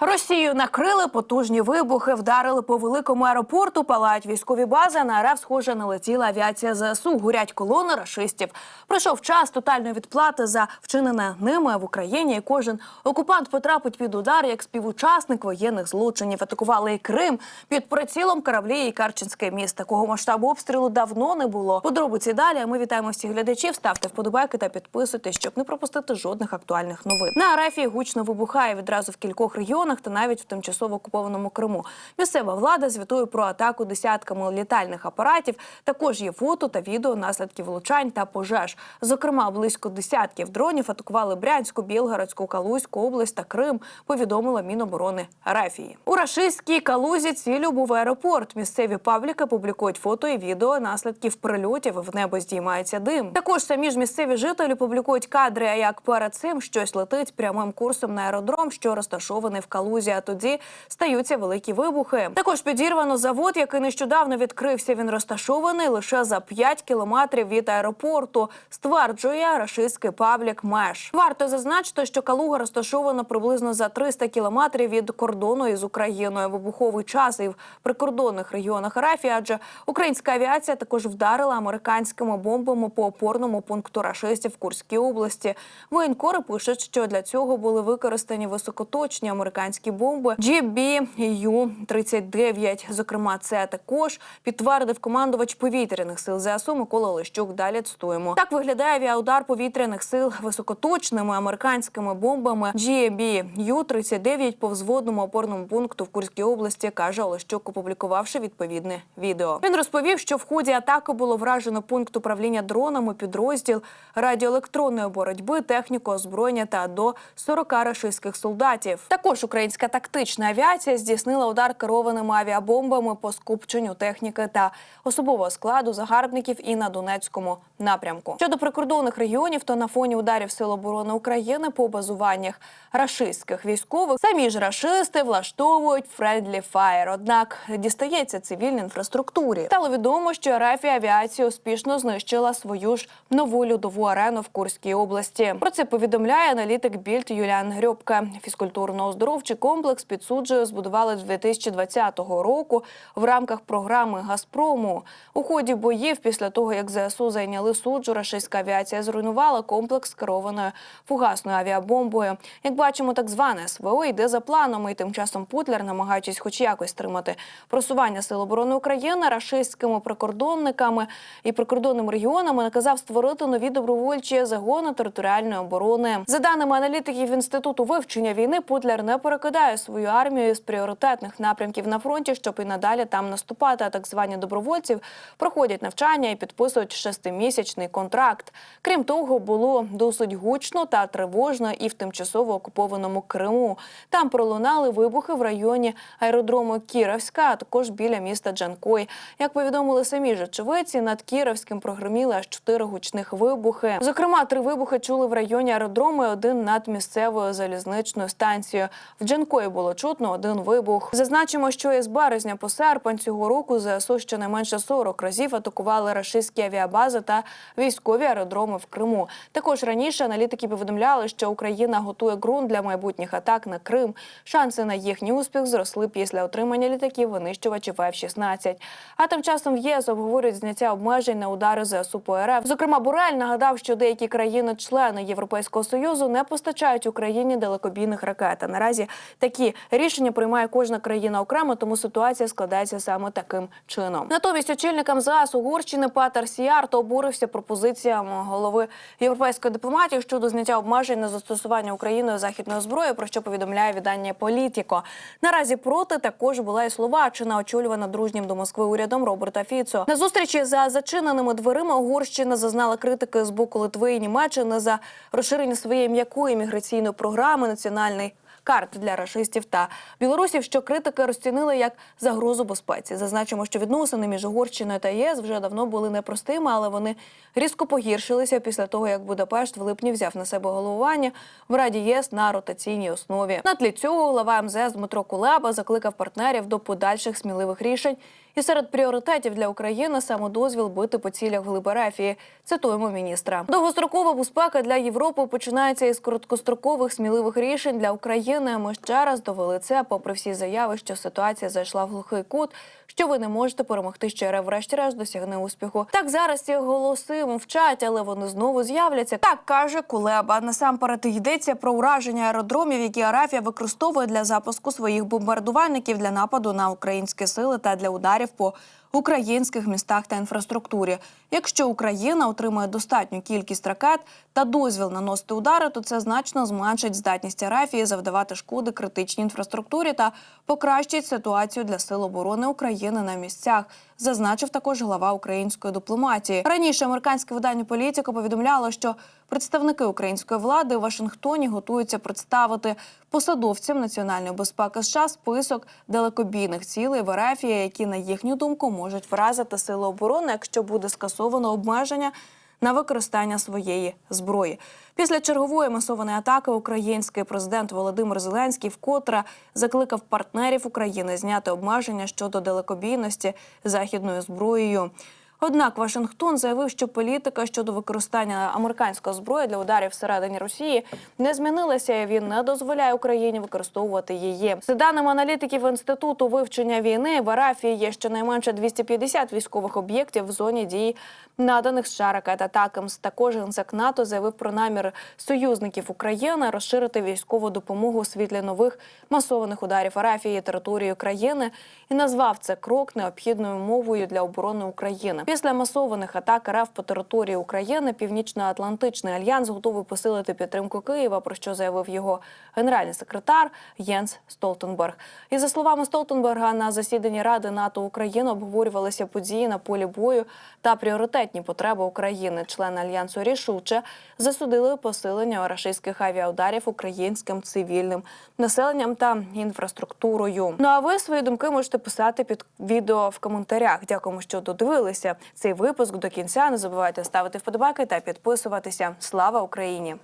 Росію накрили потужні вибухи, вдарили по великому аеропорту, палають військові бази. На РФ, схоже, налетіла авіація ЗСУ. Гурять колони рашистів. Прийшов час тотальної відплати за вчинене ними в Україні. І кожен окупант потрапить під удар як співучасник воєнних злочинів. Атакували і Крим під прицілом кораблі і Карченське міст. Такого масштабу обстрілу давно не було. Подробиці далі. Ми вітаємо всіх глядачів. Ставте вподобайки та підписуйтесь, щоб не пропустити жодних актуальних новин. На РФ гучно вибухає відразу в кількох регіонах та навіть в тимчасово окупованому Криму. Місцева влада звітує про атаку десятками літальних апаратів. Також є фото та відео наслідків влучань та пожеж. Зокрема, близько десятків дронів атакували Брянську, Білгородську, Калузьку область та Крим. Повідомила Міноборони Рефії. У рашистській Калузі цілю був аеропорт. Місцеві пабліки публікують фото і відео наслідків прильотів. В небо здіймається дим. Також самі ж місцеві жителі публікують кадри, як перед цим щось летить прямим курсом на аеродром, що розташований в Калузі. А тоді стаються великі вибухи. Також підірвано завод, який нещодавно відкрився. Він розташований лише за 5 кілометрів від аеропорту. Стверджує рашистський паблік Меш. Варто зазначити, що Калуга розташована приблизно за 300 кілометрів від кордону із Україною. Вибуховий час і в прикордонних регіонах Рафії, адже українська авіація також вдарила американськими бомбами по опорному пункту рашистів Курській області. Воєнкори пишуть, що для цього були використані високоточні американські бомби GBU-39. Зокрема, це також підтвердив командувач повітряних сил ЗСУ Микола Лещук. Далі цитуємо. Так виглядає авіаудар повітряних сил високоточними американськими бомбами GBU-39 по взводному опорному пункту в Курській області, каже Олещук, опублікувавши відповідне відео. Він розповів, що в ході атаки було вражено пункт управління дронами, підрозділ радіоелектронної боротьби, техніку озброєння та до 40 рашистських солдатів. Також українська тактична авіація здійснила удар керованими авіабомбами по скупченню техніки та особового складу загарбників і на Донецькому напрямку. Щодо прикордонних регіонів, то на фоні ударів Сил оборони України по базуваннях рашистських військових самі ж рашисти влаштовують френдлі фаєр. Однак дістається цивільній інфраструктурі. Стало відомо, що РФ авіація успішно знищила свою ж нову льодову арену в Курській області. Про це повідомляє аналітик Більд Юліан Грьобка. Фізкультурно-оздоровчий комплекс підсуджує збудували з 2020 року в рамках програми Газпрому. У ході боїв після того, як ЗСУ зайняли суджу, рашистська авіація зруйнувала комплекс керованою фугасною авіабомбою. Як бачимо, так зване СВО йде за планом, і тим часом Путлер, намагаючись хоч якось стримати просування сил оборони України, рашистськими прикордонниками і прикордонними регіонами наказав створити нові добровольчі загони територіальної оборони. За даними аналітиків інституту вивчення війни, Путлер не перекидає свою армію з пріоритетних напрямків на фронті, щоб і надалі там наступати. А так звані добровольців проходять навчання і підписують шестимісячний контракт. Крім того, було досить гучно та тривожно і в тимчасово окупованому Криму. Там пролунали вибухи в районі аеродрому Кіровська, а також біля міста Джанкой. Як повідомили самі ж очевидці, над Кіровським прогреміли аж чотири гучних вибухи. Зокрема, три вибухи чули в районі аеродрому, і один над місцевою залізничною станцією. В Джанкої було чутно один вибух. Зазначимо, що із березня по серпень цього року ЗСУ щонайменше 40 разів атакували рашистські авіабази та військові аеродроми в Криму. Також раніше аналітики повідомляли, що Україна готує ґрунт для майбутніх атак на Крим. Шанси на їхній успіх зросли після отримання літаків винищувачів F-16. А тим часом в ЄС обговорюють зняття обмежень на удари ЗСУ по РФ. Зокрема, Бурель нагадав, що деякі країни-члени Європейського союзу не постачають Україні далекобійних ракет. А наразі такі рішення приймає кожна країна окремо, тому ситуація складається саме таким чином. Натомість очільникам ЗАС Угорщини Патер Сіарто обурився пропозиціям голови європейської дипломатії щодо зняття обмежень на застосування Україною західної зброї, про що повідомляє видання Політіко. Наразі проти також була і Словаччина, очолювана дружнім до Москви урядом Роберта Фіцо. На зустрічі за зачиненими дверима Угорщина зазнала критики з боку Литви і Німеччини за розширення своєї м'якої міграційної програми національний карт для рашистів та білорусів, що критики розцінили як загрозу безпеці. Зазначимо, що відносини між Угорщиною та ЄС вже давно були непростими, але вони різко погіршилися після того, як Будапешт в липні взяв на себе головування в Раді ЄС на ротаційній основі. На тлі цього глава МЗС Дмитро Кулеба закликав партнерів до подальших сміливих рішень. І серед пріоритетів для України саме дозвіл бити по цілях в. Цитуємо міністра. Довгострокова безпека для Європи починається із короткострокових сміливих рішень для України. України. Ми ще раз довели це, попри всі заяви, що ситуація зайшла в глухий кут, що ви не можете перемогти, РФ врешті-решт досягне успіху. Так зараз ці голоси мовчать, але вони знову з'являться. Так каже Кулеба. Насамперед йдеться про ураження аеродромів, які Арафія використовує для запуску своїх бомбардувальників для нападу на українські сили та для ударів по українських містах та інфраструктурі. Якщо Україна отримує достатню кількість ракет та дозвіл наносити удари, то це значно зменшить здатність Арафії завдавати шкоди критичній інфраструктурі та покращить ситуацію для сил оборони України на місцях. Зазначив також глава української дипломатії. Раніше американське видання політика повідомляло, що представники української влади в Вашингтоні готуються представити посадовцям національної безпеки США список далекобійних цілей в РФ, які на їхню думку можуть вразити сили оборони, якщо буде скасовано обмеження на використання своєї зброї. Після чергової масованої атаки український президент Володимир Зеленський вкотре закликав партнерів України зняти обмеження щодо далекобійності західною зброєю. Однак Вашингтон заявив, що політика щодо використання американської зброї для ударів всередині Росії не змінилася. і Він не дозволяє Україні використовувати її. За даними аналітиків інституту вивчення війни, в Арафії є щонайменше 250 військових об'єктів в зоні дії наданих США ракет атакамс. Також генсек НАТО заявив про намір союзників України розширити військову допомогу у світлі нових масованих ударів Арафії території України і назвав це крок необхідною мовою для оборони України. Після масованих атак РФ по території України Північно-Атлантичний альянс готовий посилити підтримку Києва, про що заявив його генеральний секретар Єнс Столтенберг. І за словами Столтенберга, на засіданні Ради НАТО України обговорювалися події на полі бою та пріоритетні потреби України. Члени альянсу рішуче засудили посилення рашистських авіаударів українським цивільним населенням та інфраструктурою. Ну а ви свої думки можете писати під відео в коментарях. Дякуємо, що додивилися цей випуск до кінця. Не забувайте ставити вподобайки та підписуватися. Слава Україні!